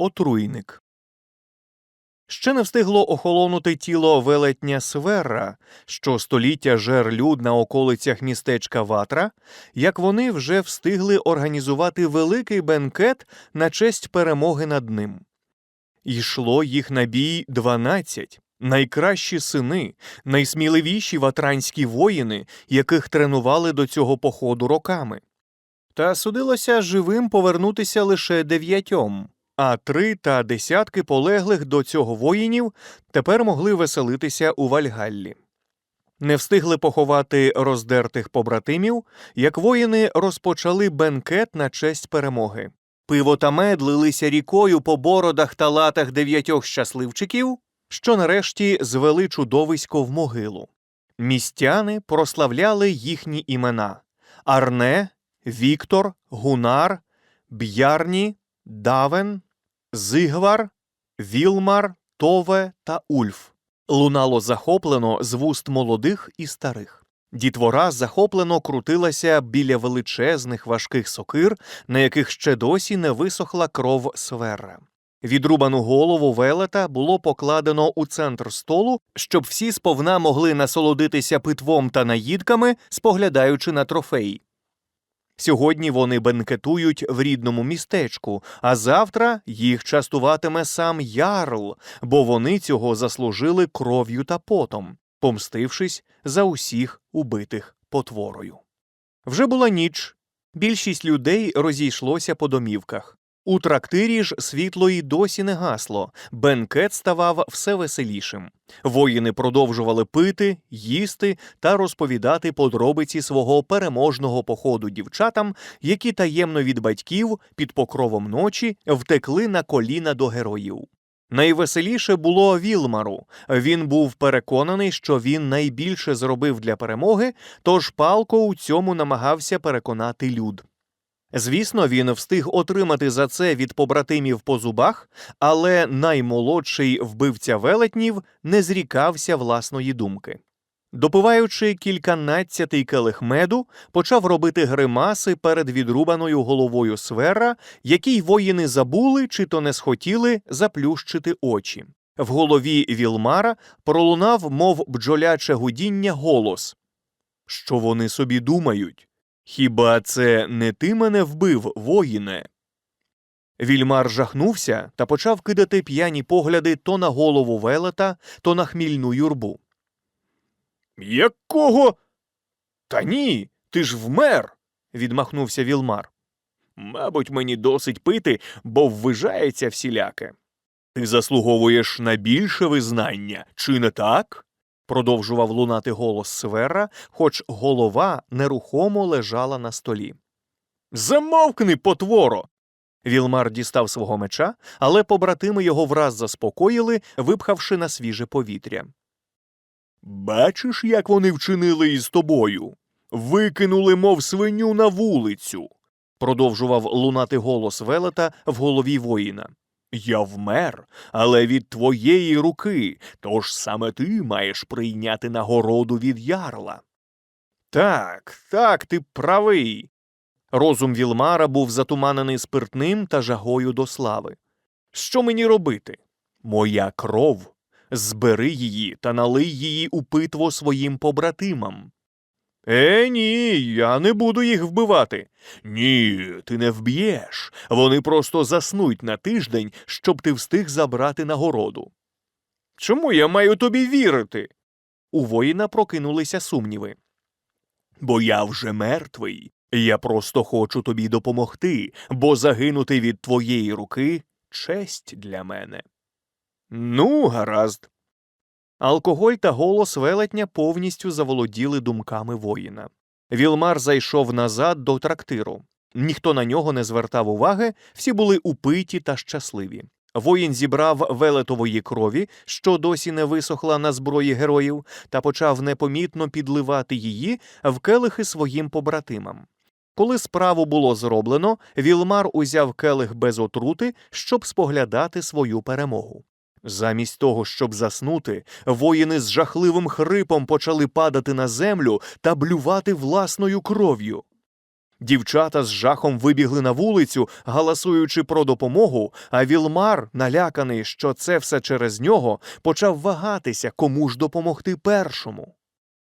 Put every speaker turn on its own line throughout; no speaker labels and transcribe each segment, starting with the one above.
Отруйник. Ще не встигло охолонути тіло велетня Сверра, що століття жер люд на околицях містечка Ватра, як вони вже встигли організувати великий бенкет на честь перемоги над ним. Йшло їх на бій дванадцять, найкращі сини, найсміливіші ватранські воїни, яких тренували до цього походу роками. Та судилося живим повернутися лише дев'ятьом, а три та десятки полеглих до цього воїнів тепер могли веселитися у Вальгаллі. Не встигли поховати роздертих побратимів, як воїни розпочали бенкет на честь перемоги. Пиво та мед лилися рікою по бородах та латах дев'ятьох щасливчиків, що нарешті звели чудовисько в могилу. Містяни прославляли їхні імена Арне, Віктор, Гунар, Б'ярні, Давен, Зигвар, Вілмар, Тове та Ульф. Лунало захоплено з вуст молодих і старих. Дітвора захоплено крутилася біля величезних важких сокир, на яких ще досі не висохла кров сверра. Відрубану голову велета було покладено у центр столу, щоб всі сповна могли насолодитися питвом та наїдками, споглядаючи на трофей. Сьогодні вони бенкетують в рідному містечку, а завтра їх частуватиме сам ярл, бо вони цього заслужили кров'ю та потом, помстившись за усіх убитих потворою. Вже була ніч. Більшість людей розійшлося по домівках. У трактирі ж світло й досі не гасло, бенкет ставав все веселішим. Воїни продовжували пити, їсти та розповідати подробиці свого переможного походу дівчатам, які таємно від батьків під покровом ночі втекли на коліна до героїв. Найвеселіше було Вілмару. Він був переконаний, що він найбільше зробив для перемоги, тож палко у цьому намагався переконати люд. Звісно, він встиг отримати за це від побратимів по зубах, але наймолодший вбивця велетнів не зрікався власної думки. Допиваючи кільканадцятий келих меду, почав робити гримаси перед відрубаною головою свера, якій воїни забули чи то не схотіли заплющити очі. В голові Вілмара пролунав, мов бджоляче гудіння, голос Що вони собі думають? Хіба це не ти мене вбив, воїне? Вільмар жахнувся та почав кидати п'яні погляди то на голову велета, то на хмільну юрбу. Якого? Та ні, ти ж вмер. відмахнувся Вілмар. Мабуть, мені досить пити, бо ввижається всіляке. Ти заслуговуєш на більше визнання, чи не так? Продовжував лунати голос Свера, хоч голова нерухомо лежала на столі. Замовкни, потворо. Вілмар дістав свого меча, але побратими його враз заспокоїли, випхавши на свіже повітря. Бачиш, як вони вчинили із тобою? Викинули, мов свиню на вулицю, продовжував лунати голос велета в голові воїна. Я вмер, але від твоєї руки, тож саме ти маєш прийняти нагороду від ярла. Так, так, ти правий. Розум Вілмара був затуманений спиртним та жагою до слави. Що мені робити? Моя кров. Збери її та налий її у питво своїм побратимам. Е, ні, я не буду їх вбивати. Ні, ти не вб'єш. Вони просто заснуть на тиждень, щоб ти встиг забрати нагороду. Чому я маю тобі вірити? У воїна прокинулися сумніви. Бо я вже мертвий. Я просто хочу тобі допомогти, бо загинути від твоєї руки честь для мене. Ну, гаразд. Алкоголь та голос велетня повністю заволоділи думками воїна. Вілмар зайшов назад до трактиру. Ніхто на нього не звертав уваги, всі були упиті та щасливі. Воїн зібрав велетової крові, що досі не висохла на зброї героїв, та почав непомітно підливати її в келихи своїм побратимам. Коли справу було зроблено, Вілмар узяв келих без отрути, щоб споглядати свою перемогу. Замість того, щоб заснути, воїни з жахливим хрипом почали падати на землю та блювати власною кров'ю. Дівчата з жахом вибігли на вулицю, галасуючи про допомогу, а Вілмар, наляканий, що це все через нього, почав вагатися, кому ж допомогти першому.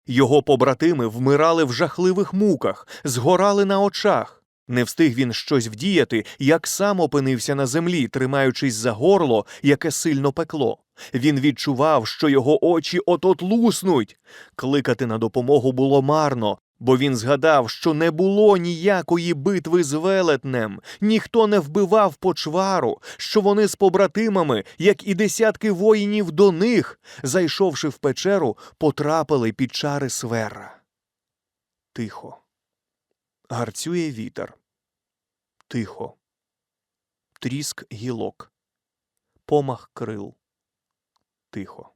Його побратими вмирали в жахливих муках, згорали на очах. Не встиг він щось вдіяти, як сам опинився на землі, тримаючись за горло, яке сильно пекло. Він відчував, що його очі от-от луснуть. Кликати на допомогу було марно, бо він згадав, що не було ніякої битви з велетнем, ніхто не вбивав почвару, що вони з побратимами, як і десятки воїнів до них, зайшовши в печеру, потрапили під чари свера. Тихо. Гарцює вітер. Тихо. Тріск гілок. Помах крил. Тихо.